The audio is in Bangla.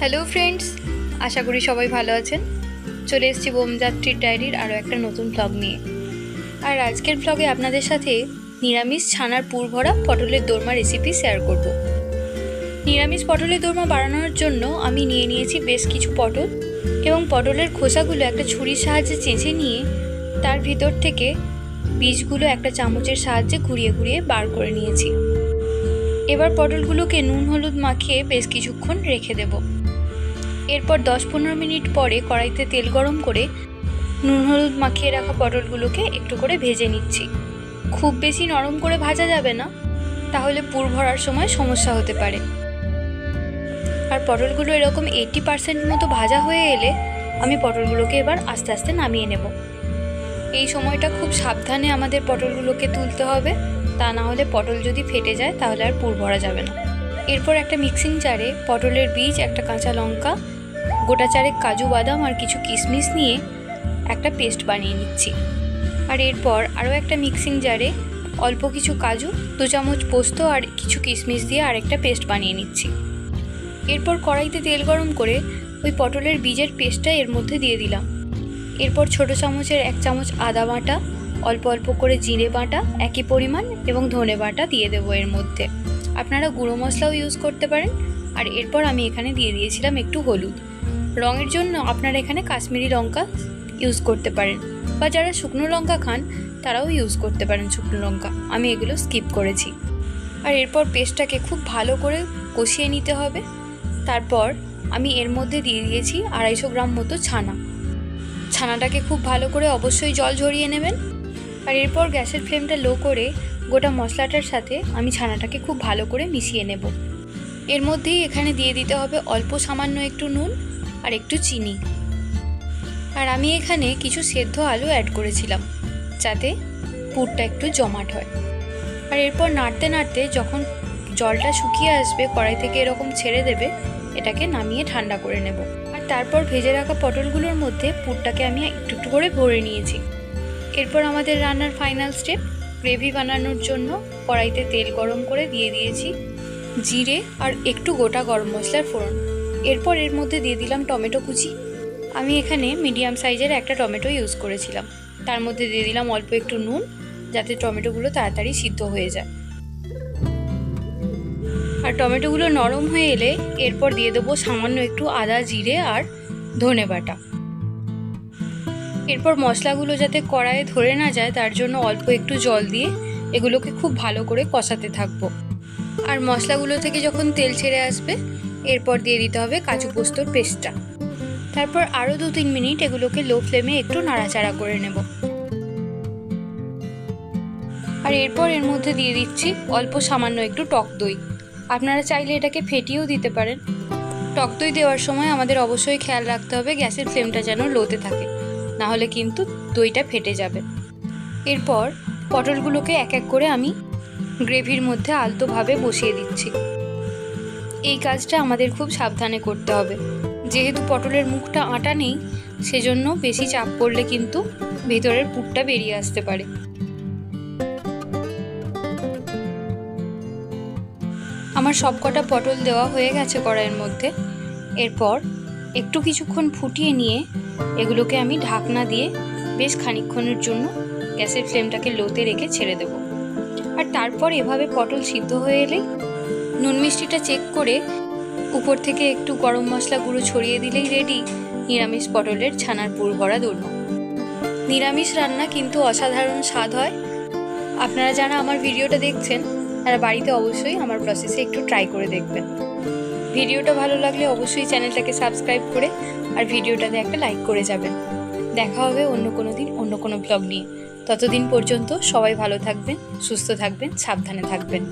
হ্যালো ফ্রেন্ডস আশা করি সবাই ভালো আছেন। চলে এসেছি বোমযাত্রীর ডায়েরির আরও একটা নতুন ব্লগ নিয়ে। আর আজকের ব্লগে আপনাদের সাথে নিরামিষ ছানার পুর ভরা পটলের দোরমা রেসিপি শেয়ার করব। নিরামিষ পটলের দোরমা বানানোর জন্য আমি নিয়ে নিয়েছি বেশ কিছু পটল এবং পটলের খোসাগুলো একটা ছুরির সাহায্যে চেঁচে নিয়ে তার ভিতর থেকে বীজগুলো একটা চামচের সাহায্যে ঘুরিয়ে ঘুরিয়ে বার করে নিয়েছি। এবার পটলগুলোকে নুন, হলুদ মাখিয়ে বেশ কিছুক্ষণ রেখে দেব। এরপর দশ পনেরো মিনিট পরে কড়াইতে তেল গরম করে নুন হলুদ মাখিয়ে রাখা পটলগুলোকে একটু করে ভেজে নিচ্ছি। খুব বেশি নরম করে ভাজা যাবে না, তাহলে পুর ভরার সময় সমস্যা হতে পারে। আর পটলগুলো এরকম এইটি পার্সেন্ট মতো ভাজা হয়ে এলে আমি পটলগুলোকে এবার আস্তে আস্তে নামিয়ে নেব। এই সময়টা খুব সাবধানে আমাদের পটলগুলোকে তুলতে হবে, তা না হলে পটল যদি ফেটে যায় তাহলে আর পুর ভরা যাবে না। এরপর একটা মিক্সিং জারে পটলের বীজ, একটা কাঁচা লঙ্কা গোটা চারেক কাজু, বাদাম আর কিছু কিশমিশ নিয়ে একটা পেস্ট বানিয়ে নিচ্ছি। আর এরপর আরও একটা মিক্সিং জারে অল্প কিছু কাজু, দু চামচ পোস্ত আর কিছু কিশমিশ দিয়ে আরেকটা পেস্ট বানিয়ে নিচ্ছি। এরপর কড়াইতে তেল গরম করে ওই পটলের বীজের পেস্টটা এর মধ্যে দিয়ে দিলাম। এরপর ছোট চামচের এক চামচ আদা বাটা, অল্প অল্প করে জিরে বাটা, একই পরিমাণ এবং ধনে বাটা দিয়ে দেবো এর মধ্যে। আপনারা গুঁড়ো মশলাও ইউজ করতে পারেন। আর এরপর আমি এখানে দিয়ে দিয়েছিলাম একটু হলুদ। রঙের জন্য আপনারা এখানে কাশ্মীরি লঙ্কা ইউজ করতে পারেন। বা যারা শুকনো লঙ্কা খান, তারাও ইউজ করতে পারেন শুকনো লঙ্কা। আমি এগুলো স্কিপ করেছি। আর এরপর পেস্টটাকে খুব ভালো করে কষিয়ে নিতে হবে। তারপর আমি এর মধ্যে দিয়ে দিয়েছি আড়াইশো গ্রাম মতো ছানা। ছানাটাকে খুব ভালো করে অবশ্যই জল ঝরিয়ে নেবেন। আর এরপর গ্যাসের ফ্লেমটা লো করে গোটা মশলাটার সাথে আমি ছানাটাকে খুব ভালো করে মিশিয়ে নেব। এর মধ্যেই এখানে দিয়ে দিতে হবে অল্প সামান্য একটু নুন। আর একটু চিনি। আর আমি এখানে কিছু সেদ্ধ আলু অ্যাড করেছিলাম, যাতে পুরটা একটু জমাট হয়। আর এরপর নাড়তে নাড়তে যখন জলটা শুকিয়ে আসবে, কড়াই থেকে এরকম ছেড়ে দেবে, এটাকে নামিয়ে ঠান্ডা করে নেব। আর তারপর ভেজে রাখা পটলগুলোর মধ্যে পুরটাকে আমি একটু একটু করে ভরে নিয়েছি। এরপর আমাদের রান্নার ফাইনাল স্টেপ গ্রেভি বানানোর জন্য কড়াইতে তেল গরম করে দিয়ে দিয়েছি, জিরে আর একটু গোটা গরম মশলার ফোড়ন। এরপর এর মধ্যে দিয়ে দিলাম টমেটো কুচি। আমি এখানে মিডিয়াম সাইজের একটা টমেটো ইউজ করেছিলাম। তার মধ্যে দিয়ে দিলাম অল্প একটু নুন, যাতে টমেটোগুলো তাড়াতাড়ি সিদ্ধ হয়ে যায়। আর টমেটোগুলো নরম হয়ে এলে এরপর দিয়ে দেবো সামান্য একটু আদা, জিরে আর ধনে বাটা। এরপর মশলাগুলো যাতে কড়াইয়ে ধরে না যায়, তার জন্য অল্প একটু জল দিয়ে এগুলোকে খুব ভালো করে কষাতে থাকব। আর মশলাগুলো থেকে যখন তেল ছেড়ে আসবে এরপর দিয়ে দিতে হবে কাজু পোস্তর পেস্টটা। তারপর আরও দু তিন মিনিট এগুলোকে লো ফ্লেমে একটু নাড়াচাড়া করে নেব। আর এরপর এর মধ্যে দিয়ে দিচ্ছি অল্প সামান্য একটু টক দই। আপনারা চাইলে এটাকে ফেটিয়েও দিতে পারেন। টক দই দেওয়ার সময় আমাদের অবশ্যই খেয়াল রাখতে হবে গ্যাসের ফ্লেমটা যেন লোতে থাকে, না হলে কিন্তু দইটা ফেটে যাবে। এরপর পটলগুলোকে এক এক করে আমি গ্রেভির মধ্যে আলতোভাবে বসিয়ে দিচ্ছি। এই কাজটা আমাদের খুব সাবধানে করতে হবে। যেহেতু পটলের মুখটা আটা নেই, সেজন্য বেশি চাপ পড়লে কিন্তু ভেতরের পুরটা বেরিয়ে আসতে পারে। আমার সবকটা পটল দেওয়া হয়ে গেছে কড়াইয়ের মধ্যে। এরপর একটু কিছুক্ষণ ফুটিয়ে নিয়ে এগুলোকে আমি ঢাকনা দিয়ে বেশ খানিকক্ষণের জন্য গ্যাসের ফ্লেমটাকে লোতে রেখে ছেড়ে দেবো। আর তারপর এভাবে পটল সিদ্ধ হয়ে এলে নুন মিষ্টিটা চেক করে উপর থেকে একটু গরম মশলা গুঁড়ো ছড়িয়ে দিলেই রেডি নিরামিষ পটলের ছানার পুর ভরা দোরমা। নিরামিষ রান্না কিন্তু অসাধারণ স্বাদ হয়। আপনারা যারা আমার ভিডিওটা দেখছেন, তারা বাড়িতে অবশ্যই আমার প্রসেসে একটু ট্রাই করে দেখবেন। ভিডিওটা ভালো লাগলে অবশ্যই চ্যানেলটাকে সাবস্ক্রাইব করে আর ভিডিওটাতে একটা লাইক করে যাবেন। দেখা হবে অন্য কোনো দিন, অন্য কোনো ব্লগ নিয়ে। ততদিন পর্যন্ত সবাই ভালো থাকবেন, সুস্থ থাকবেন, সাবধানে থাকবেন।